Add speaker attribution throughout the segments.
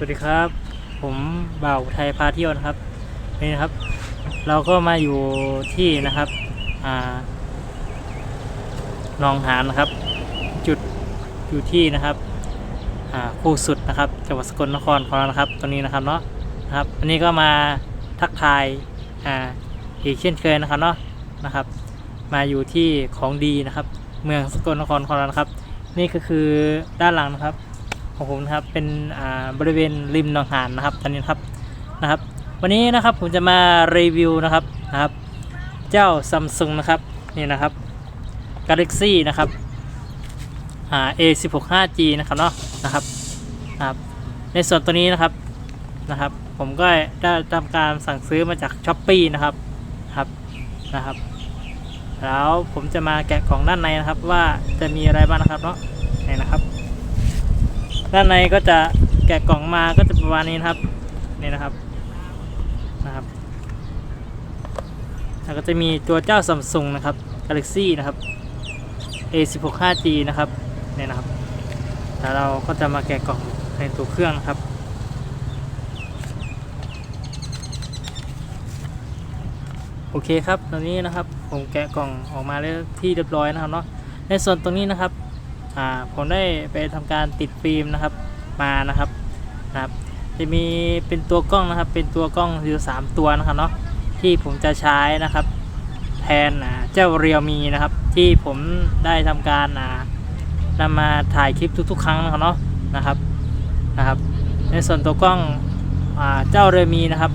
Speaker 1: สวัสดีครับ ผมบ่าวไทยพาเที่ยวนะครับนี่นะครับ เราก็มาอยู่ที่นะครับอ่าหนองหานนะครับ จุดอยู่ที่นะครับอ่าคู่สุดนะครับจังหวัดสกลนครของเรานะครับตรงนี้นะครับเนาะนะครับอันนี้ก็มาทักทายอ่าอีกเช่นเคยนะครับเนาะนะครับ มาอยู่ที่ของดีนะครับ เมืองสกลนครของเรานะครับ นี่ก็คือด้านหลังนะครับ ของผมนะครับเป็นบริเวณริมหนองหานนะครับตอนนี้ครับนะครับ วันนี้นะครับผมจะมารีวิวนะครับนะครับ เจ้าซัมซุงนะครับนี่นะครับ Galaxy นะครับ A16 5G นะครับเนาะนะครับนะครับ ในส่วนตัวนี้นะครับนะครับ ผมก็ได้ทำการสั่งซื้อมาจาก s h อ p e e นะครับครับนะครับ แล้วผมจะมาแกะกล่องด้านในนะครับว่าจะมีอะไรบ้างนะครับเนาะนี่นะครับ ด้านในก็จะแกะกล่องมาก็จะประมาณนี้นะครับ นี่นะครับนะครับแล้วก็จะมีตัวเจ้าซัมซุงนะครับ Galaxy นะครับ A16 5G นะครับนี่นะครับแล้วเราก็จะมาแกะกล่องในตัวเครื่องนะครับโอเคครับตอนนี้นะครับผมแกะกล่องออกมาแล้วที่เรียบร้อยนะครับเนาะในส่วนตรงนี้นะครับ ผมได้ไปทำการติดฟิล์มนะครับมานะครับนะครับ จะมีเป็นตัวกล้องนะครับ เป็นตัวกล้องอยู่สามตัวนะครับเนาะที่ผมจะใช้นะครับ แทนเจ้าเรียวมีนะครับ ที่ผมได้ทำการอ่านำมาถ่ายคลิปทุก ๆ ครั้งนะครับเนาะนะครับนะครับ ในส่วนตัวกล้องอเจ้าเรียวมีนะครับ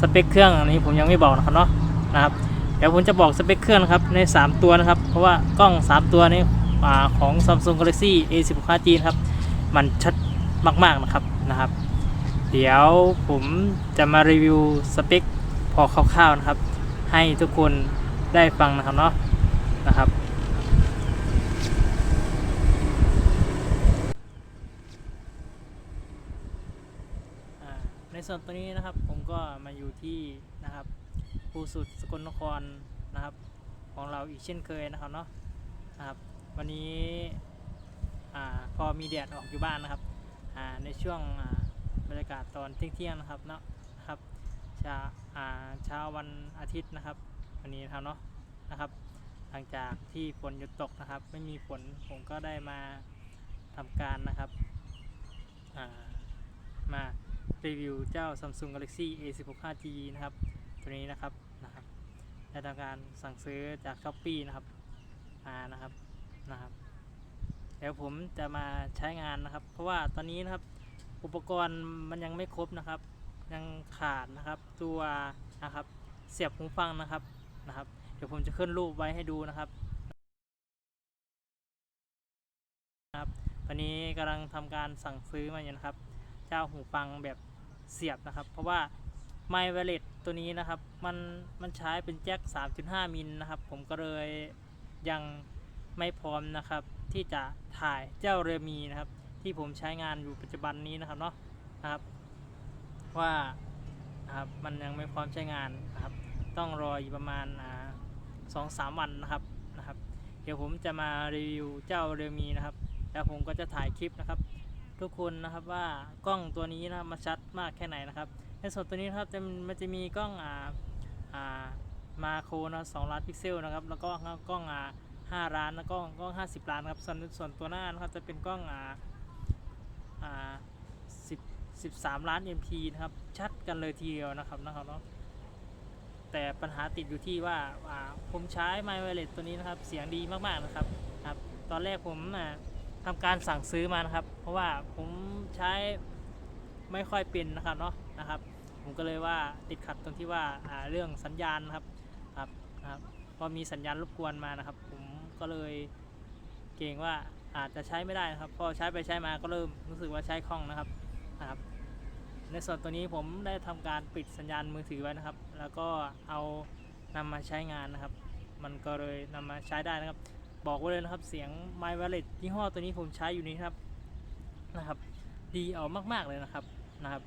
Speaker 1: สเปคเครื่องอันนี้ผมยังไม่บอกนะครับเนาะนะครับเดี๋ยวผมจะบอกสเปคเครื่องนะครับใน 3 ตัวนะครับ เพราะว่ากล้อง 3 ตัวนี้ ของ Samsung Galaxy A15 5G นะครับ มันชัดมากๆนะครับนะครับ เดี๋ยวผมจะมารีวิวสเปคพอคร่าวๆนะครับ ให้ทุกคนได้ฟังนะครับเนาะนะครับในส่วนตัวนี้นะครับผมก็มาอยู่ที่นะครับภูสุดสกลนครนะครับ ของเราอีกเช่นเคยนะครับเนาะนะครับ วันนี้พอมีแดดออกอยู่บ้านนะครับในช่วงบรรยากาศตอนเที่ยงๆนะครับเนาะครับเช้าเช้าวันอาทิตย์นะครับ วันนี้นะครับเนาะนะครับ หลังจากที่ฝนหยุดตกนะครับ ไม่มีฝนผมก็ได้มาทำการนะครับามารีวิวเจ้า Samsung Galaxy A16 5G นะครับ ตัวนี้นะครับนะครับได้ทำการสั่งซื้อจาก s h อ p e e นะครับมานะครับ นะครับ เดี๋ยวผมจะมาใช้งานนะครับ เพราะว่าตอนนี้นะครับอุปกรณ์มันยังไม่ครบนะครับ ยังขาดนะครับ ตัวนะครับเสียบหูฟังนะครับนะครับ เดี๋ยวผมจะขึ้นรูปไว้ให้ดูนะครับนะครับ ตอนนี้กำลังทำการสั่งซื้อมาอยู่นะครับ เจ้าหูฟังแบบเสียบนะครับ เพราะว่าไมค์ไวเลสตัวนี้นะครับ มันมันใช้เป็นแจ็ค 3.5 มิลนะครับ ผมก็เลยยัง ไม่พร้อมนะครับ ที่จะถ่ายเจ้าเรมีนะครับ ที่ผมใช้งานอยู่ปัจจุบันนี้นะครับเนาะนะครับ ว่านะครับมันยังไม่พร้อมใช้งานนะครับ ต้องรออีกประมาณสองสามวันนะครับนะครับ เดี๋ยวผมจะมารีวิวเจ้าเรมีนะครับ แล้วผมก็จะถ่ายคลิปนะครับ ทุกคนนะครับว่ากล้องตัวนี้นะมาชัดมากแค่ไหนนะครับ ในส่วนตัวนี้นะครับจะมันจะมีกล้องอ่าอ่ามาโครนะสองล้านพิกเซลนะครับ แล้วก็กล้องอ่า ห้าล้านแล้วก็กล้องห้าสิบล้านครับส่วนส่วนตัวหน้านะครับจะเป็นกล้องอ่าอ่าสิบสามล้าน MP นะครับชัดกันเลยทีเดียวนะครับนะครับเนาะแต่ปัญหาติดอยู่ที่ว่าอ่าผมใช้ไม w ์ r ว l e s ตัวนี้นะครับเสียงดีมากๆนะครับครับตอนแรกผมอ่าทำการสั่งซื้อมานะครับ เพราะว่าผมใช้ไม่ค่อยเป็นนะครับเนาะนะครับ ผมก็เลยว่าติดขัดตรงที่ว่าอ่าเรื่องสัญญาณนะครับครับนะครับพอมีสัญญาณรบกวนมานะครับ ก็เลยเกรงว่าอาจจะใช้ไม่ได้นะครับ พอใช้ไปใช้มาก็เริ่มรู้สึกว่าใช้คล่องนะครับนะครับ ในส่วนตัวนี้ผมได้ทำการปิดสัญญาณมือถือไว้นะครับ แล้วก็เอานำมาใช้งานนะครับ มันก็เลยนำมาใช้ได้นะครับ บอกไว้เลยนะครับเสียง My Wallet ยี่ห้อตัวนี้ผมใช้อยู่นี้ครับนะครับ ดีเอามากๆเลยนะครับนะครับ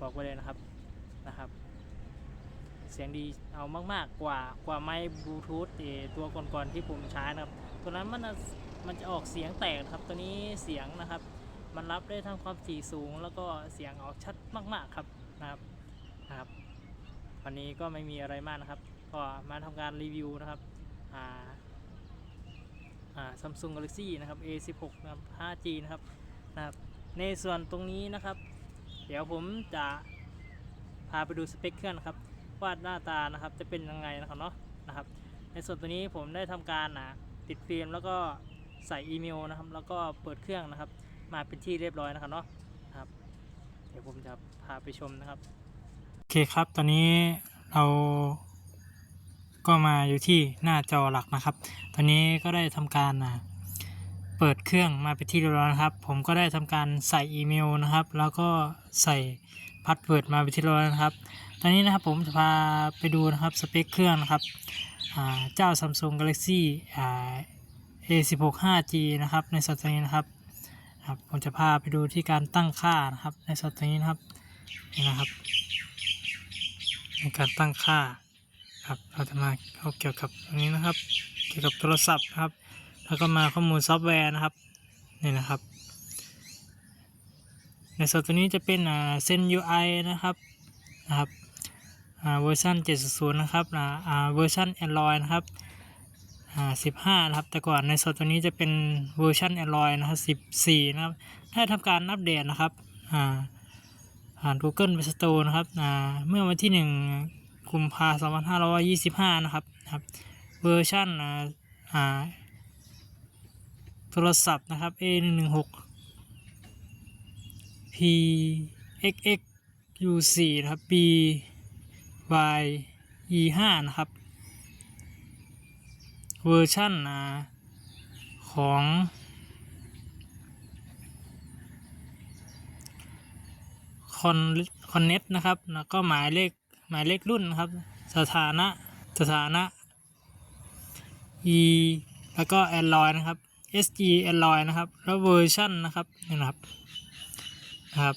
Speaker 1: บอกไว้เลยนะครับนะครับ เสียงดีเอามาก ๆ กว่ากว่าไมค์บลูทูธตัวก่อนๆที่ผมใช้นะครับ ตัวนั้นมันมันจะออกเสียงแตกนะครับ ตัวนี้เสียงนะครับ มันรับได้ทั้งความถี่สูง แล้วก็เสียงออกชัดมาก ๆครับนะครับนะครับ วันนี้ก็ไม่มีอะไรมากนะครับ ก็มาทำการรีวิวนะครับอ่าอ่า Samsung Galaxy นะครับ A16 นะครับ 5G นะครับนะครับ ในส่วนตรงนี้นะครับ เดี๋ยวผมจะพาไปดูสเปคเครื่องนะครับ ว่าหน้าตานะครับจะเป็นยังไงนะครับเนาะนะครับ ในส่วนตัวนี้ผมได้ทำการนะติดฟิล์มแล้วก็ใส่อีเมลนะครับ แล้วก็เปิดเครื่องนะครับ มาเป็นที่เรียบร้อยนะครับเนาะนะครับ เดี๋ยวผมจะพาไปชมนะครับโอเคครับตอนนี้เราก็มาอยู่ที่หน้าจอหลักนะครับ ตอนนี้ก็ได้ทำการนะเปิดเครื่องมาเป็นที่เรียบร้อยนะครับ ผมก็ได้ทำการใส่อีเมลนะครับ แล้วก็ใส่พาสเวิร์ดมาเป็นที่เรียบร้อยนะครับ ตอนนี้นะครับผมจะพาไปดูนะครับสเปคเครื่องนะครับเจ้า Samsung Galaxy อ่า A16 5G นะครับในส่วนตรงนี้นะครับครับผมจะพาไปดูที่การตั้งค่านะครับในส่วนตรงนี้นะครับนี่นะครับในการตั้งค่าครับเราจะมาเข้าเกี่ยวกับตรงนี้นะครับ เกี่ยวกับโทรศัพท์นะครับ แล้วก็มาข้อมูลซอฟต์แวร์นะครับนี่นะครับ ในส่วนตัวนี้จะเป็นเส้น UI นะครับนะครับ เวอร์ชัน7.0 นะครับอ่าอ่าเวอร์ชัน Android นะครับอ่า15 นะครับ แต่ก่อนในส่วนตัวนี้จะเป็นเวอร์ชัน Android นะครับ 14 นะครับ ได้ทำการอัปเดตนะครับอ่าผ่าน Google Play Store นะครับอ่าเมื่อวันที่ 1 กุมภาพันธ์2525 นะครับนะครับ เวอร์ชันอ่าอ่าโทรศัพท์นะครับ A116 PXX U4 นะครับ B Y E5 นะครับ เวอร์ชันอ่าของ คอนคอนเน็ตนะครับ แล้วก็หมายเลขหมายเลขรุ่นนะครับ สถานะสถานะ E แล้วก็ Android นะครับ SG Android นะครับ แล้วเวอร์ชันนะครับนี่นะครับนะครับ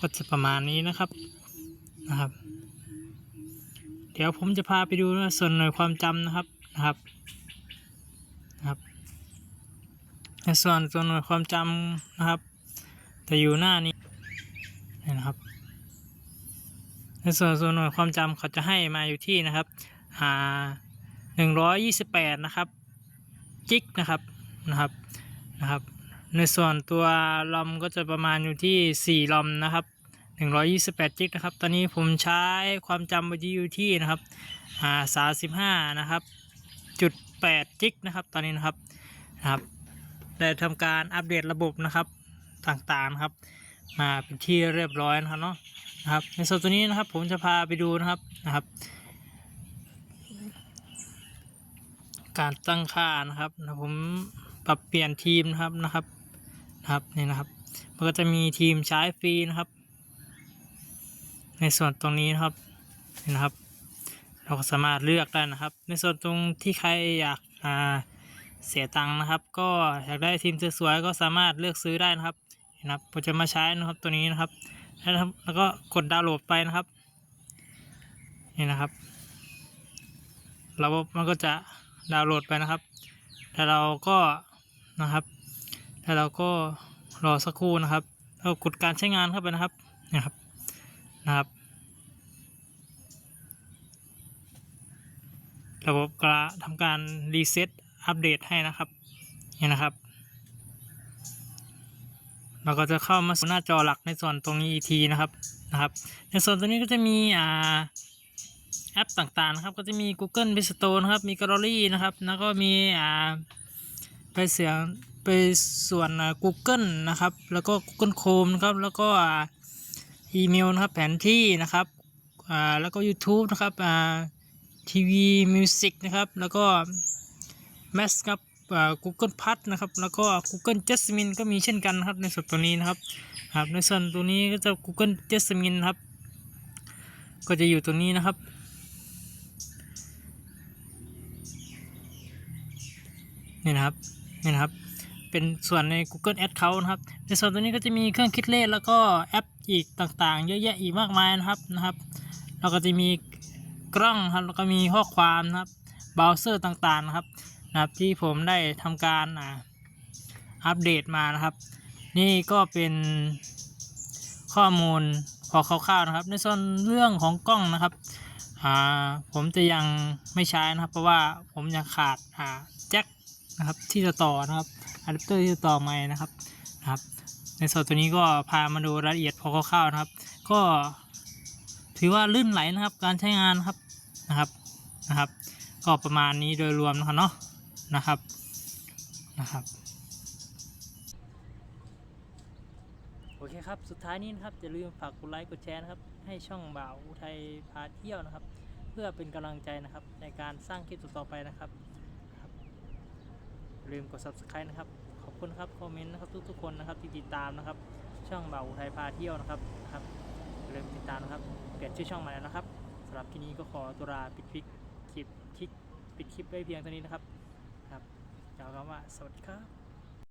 Speaker 1: ก็จะประมาณนี้นะครับนะครับ ดี๋ยวผมจะพาไปดูนะส่วนหน่วยความจำนะครับนะครับนะครับในส่วนส่วนหน่วยความจำนะครับจะอยู่หน้านี้นี่นะครับ ในส่วนส่วนหน่วยความจำเขาจะให้มาอยู่ที่นะครับอ่าหนึ่งร้อยยี่สิบแปดนะครับจิกนะครับนะครับนะครับ ในส่วนตัวลอมก็จะประมาณอยู่ที่4ลอมนะครับ 128จิกนะครับ ตอนนี้ผมใช้ความจำไปอยู่ที่นะครับอ่า35 นะครับจุด8จิกนะครับ ตอนนี้นะครับนะครับได้ทำการอัปเดตระบบนะครับต่างๆครับ มาเป็นที่เรียบร้อยนะครับเนาะนะครับ ในส่วนตัวนี้นะครับ ผมจะพาไปดูนะครับนะครับ การตั้งค่านะครับนะผมปรับเปลี่ยนทีมนะครับนะครับนะครับนี่นะครับ มันก็จะมีทีมใช้ฟรีนะครับ ในส่วนตรงนี้นะครับนี่นะครับ เราก็สามารถเลือกได้นะครับ ในส่วนตรงที่ใครอยากอ่าเสียตังค์นะครับ ก็อยากได้ทีมสวยๆก็สามารถเลือกซื้อได้นะครับนี่นะครับผมจะมาใช้นะครับตัวนี้นะครับแล้วครับแล้วก็กดดาวน์โหลดไปนะครับนี่นะครับระบบมันก็จะดาวน์โหลดไปนะครับแต่เราก็นะครับแล้วเราก็รอสักครู่นะครับแล้วกดการใช้งานเข้าไปนะครับนะครับนะครับ ระบบก็ทำการรีเซ็ตอัปเดตให้นะครับนี่นะครับ เราก็จะเข้ามาสู่หน้าจอหลักในส่วนตรงนี้อีกทีนะครับนะครับในส่วนตรงนี้ก็จะมีอ่าแอปต่างๆนะครับ ก็จะมี Google Play Store นะครับมี Gallery นะครับ แล้วก็มีอ่าไปเสียงไปส่วน Google นะครับ แล้วก็ Google Chrome นะครับ แล้วก็อ่าอีเมลนะครับแผนที่นะครับ อ่า แล้วก็ YouTube นะครับ อ่า ทีวีมิวสิกนะครับ แล้วก็แมสครับอ่า Google พัดนะครับ แล้วก็ Google Jasmine ก็มีเช่นกันครับในส่วนตัวนี้นะครับครับ ในส่วนตัวนี้ก็จะ Google Jasmine นครับ ก็จะอยู่ตรงนี้นะครับ นี่นะครับ นี่นะครับ เป็นส่วนใน Google Account นะครับ ในส่วนตัวนี้ก็จะมีเครื่องคิดเลขแล้วก็แอปอีกต่างๆ เยอะแยะอีกมากมายนะครับนะครับแล้วก็จะมี กล้องครับแล้วก็มีข้อความนะครับเบราว์เซอร์ต่างๆนะครับนะครับที่ผมได้ทำการอ่าอัปเดตมานะครับ นี่ก็เป็นข้อมูลพอคร่าวๆนะครับ ในส่วนเรื่องของกล้องนะครับอ่าผมจะยังไม่ใช้นะครับ เพราะว่าผมยังขาดอ่าแจ็คนะครับที่จะต่อนะครับอะแดปเตอร์ที่จะต่อไม้นะครับนะครับ ในส่วนตัวนี้ก็พามาดูรายละเอียดพอคร่าวๆนะครับ ก็ ถือว่าลื่นไหลนะครับ การใช้งานครับนะครับนะครับ ก็ประมาณนี้โดยรวมนะครับเนาะนะครับนะครับโอเคครับ สุดท้ายนี้นะครับอย่าลืมฝากกดไลค์กดแชร์นะครับ ให้ช่องบ่าวอุทัยพาเที่ยวนะครับ เพื่อเป็นกำลังใจนะครับ ในการสร้างคลิปต่อไปนะครับลืมกด subscribe นะครับ ขอบคุณครับ คอมเมนต์นะครับ ทุกๆคนนะครับที่ติดตามนะครับ ช่องบ่าวอุทัยพาเที่ยวนะครับนะครับลืมติดตามนะครับ เปลี่ยนชื่อช่องมาแล้วนะครับสำหรับที่นี้ก็ขอตัวลาปิดคลิปคลิปคลิปปิดคลิปไว้เพียงเท่านี้นะครับครับกล่าวคำว่าสวัสดีครับ